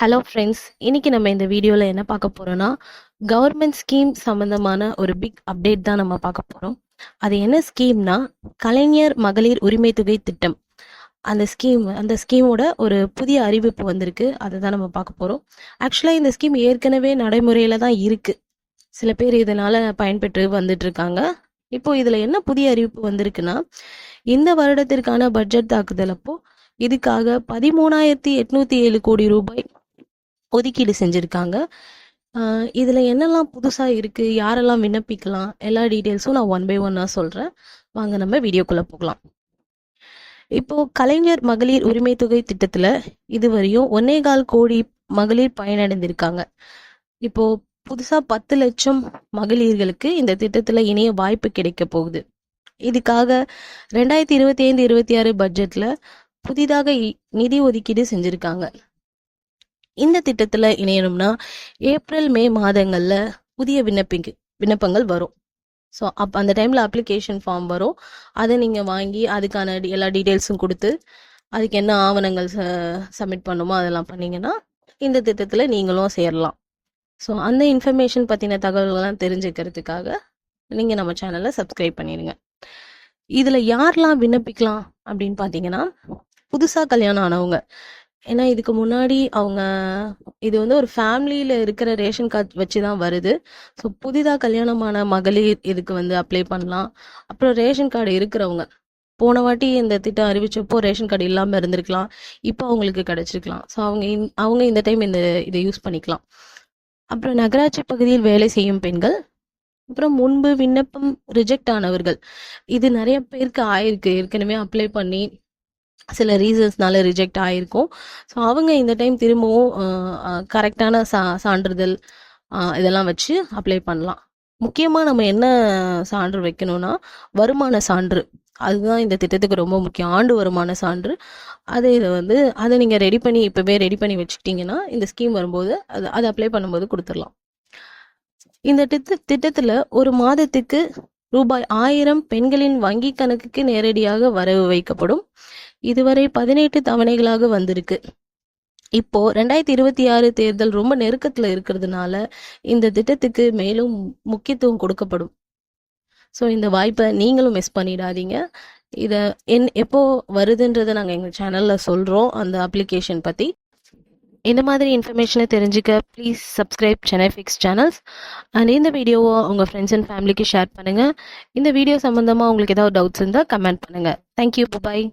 Hello friends இன்னைக்கு நம்ம இந்த வீடியோவில் என்ன பார்க்க போகிறோம்னா கவர்மெண்ட் ஸ்கீம் சம்மந்தமான ஒரு பிக் அப்டேட் தான் நம்ம பார்க்க போகிறோம் அது என்ன ஸ்கீம்னா கலைஞர் மகளிர் உரிமை தொகை திட்டம். அந்த ஸ்கீம் அந்த ஸ்கீமோட ஒரு புதிய அறிவிப்பு வந்திருக்கு. அதை தான் நம்ம பார்க்க போகிறோம் ஆக்சுவலாக இந்த ஸ்கீம் ஏற்கனவே நடைமுறையில் தான் இருக்குது சில பேர் இதனால் பயன்பெற்று வந்துட்டுருக்காங்க. இப்போ இதில் என்ன புதிய அறிவிப்பு வந்திருக்குன்னா இந்த வருடத்திற்கான பட்ஜெட் தாக்குதல் அப்போ இதுக்காக பதிமூணாயிரத்தி எட்நூத்தி ஏழு கோடி ரூபாய் ஒதுக்கீடு செஞ்சுருக்காங்க. இதில் என்னெல்லாம் புதுசாக இருக்குது யாரெல்லாம் விண்ணப்பிக்கலாம்? எல்லா டீட்டெயில்ஸும் நான் ஒன் பை ஒன்னாக சொல்கிறேன் வாங்க நம்ம வீடியோக்குள்ளே போகலாம். இப்போ கலைஞர் மகளிர் உரிமை தொகை திட்டத்துல இதுவரையும் ஒன்னே கால் கோடி மகளிர் பயனடைந்திருக்காங்க. இப்போ புதுசா பத்து லட்சம் மகளிர்களுக்கு இந்த திட்டத்துல இணைய வாய்ப்பு கிடைக்க போகுது. இதுக்காக ரெண்டாயிரத்தி இருபத்தி ஐந்து இருபத்தி ஆறு பட்ஜெட்ல புதிதாக இ- நிதி ஒதுக்கீடு செஞ்சிருக்காங்க. இந்த திட்டத்துல இணையணும்னா ஏப்ரல் மே மாதங்கள்ல புதிய விண்ணப்பிங்க விண்ணப்பங்கள் வரும். ஸோ அப் அந்த டைம்ல அப்ளிகேஷன் ஃபார்ம் வரும். அதை நீங்க வாங்கி அதுக்கான எல்லா டீட்டெயில்ஸும் கொடுத்து அதுக்கு என்ன ஆவணங்கள் சப்மிட் பண்ணுமோ அதெல்லாம் பண்ணீங்கன்னா இந்த திட்டத்துல நீங்களும் சேரலாம். ஸோ அந்த இன்ஃபர்மேஷன் பத்தின தகவல்கள்லாம் தெரிஞ்சுக்கிறதுக்காக நீங்க நம்ம சேனலை சப்ஸ்கிரைப் பண்ணிடுங்க. இதுல யாரெல்லாம் விண்ணப்பிக்கலாம் அப்படின்னு பாத்தீங்கன்னா புதுசா கல்யாணம் ஆனவங்க. ஏன்னா இதுக்கு முன்னாடி அவங்க இது வந்து ஒரு ஃபேமிலியில இருக்கிற ரேஷன் கார்டு வச்சு தான் வருது. ஸோ புதிதாக கல்யாணமான மகளிர் இதுக்கு வந்து அப்ளை பண்ணலாம். அப்புறம் ரேஷன் கார்டு இருக்கிறவங்க போன வாட்டி இந்த திட்டம் அறிவிச்சப்போ ரேஷன் கார்டு இல்லாமல் இருந்திருக்கலாம். இப்போ அவங்களுக்கு கிடைச்சிருக்கலாம். ஸோ அவங்க அவங்க இந்த டைம் இந்த இதை யூஸ் பண்ணிக்கலாம். அப்புறம் நகராட்சி பகுதியில் வேலை செய்யும் பெண்கள் அப்புறம் முன்பு விண்ணப்பம் ரிஜெக்ட் ஆனவர்கள். இது நிறைய பேருக்கு ஆயிருக்கு. ஏற்கனவே அப்ளை பண்ணி சில ரீசன்ஸ்னால ரிஜெக்ட் ஆயிருக்கும். ஸோ அவங்க இந்த டைம் திரும்பவும் கரெக்டான சா சான்றிதழ் இதெல்லாம் வச்சு அப்ளை பண்ணலாம். முக்கியமாக நம்ம என்ன சான்று வைக்கணும்னா வருமான சான்று. அதுதான் இந்த திட்டத்துக்கு ரொம்ப முக்கியம். ஆண்டு வருமான சான்று. அதை இதை வந்து அதை நீங்கள் ரெடி பண்ணி இப்போவே ரெடி பண்ணி வச்சுக்கிட்டிங்கன்னா இந்த ஸ்கீம் வரும்போது அது அதை அப்ளை பண்ணும்போது கொடுத்துடலாம். இந்த திட்ட திட்டத்தில் ஒரு மாதத்துக்கு ரூபாய் ஆயிரம் பெண்களின் வங்கி கணக்குக்கு நேரடியாக வரவு வைக்கப்படும். இதுவரை பதினெட்டு தவணைகளாக வந்திருக்கு. இப்போ ரெண்டாயிரத்தி இருபத்தி ஆறு தேர்தல் ரொம்ப நெருக்கத்துல இருக்கிறதுனால இந்த திட்டத்துக்கு மேலும் முக்கியத்துவம் கொடுக்கப்படும். ஸோ இந்த வாய்ப்பை நீங்களும் மிஸ் பண்ணிடாதீங்க. இதை என் எப்போ வருதுன்றதை நாங்கள் எங்கள் சேனலில் சொல்கிறோம் அந்த அப்ளிகேஷன் பற்றி இந்த மாதிரி இன்ஃபர்மேஷனை தெரிஞ்சுக்க please subscribe Chennai fix channels and இந்த வீடியோவை உங்கள் ஃப்ரெண்ட்ஸ் அண்ட் ஃபேமிலிக்கு ஷேர் பண்ணுங்கள் இந்த வீடியோ சம்மந்தமாக உங்களுக்கு ஏதாவது டவுட்ஸ் இருந்தால் கமெண்ட் பண்ணுங்கள் தேங்க்யூ பாய்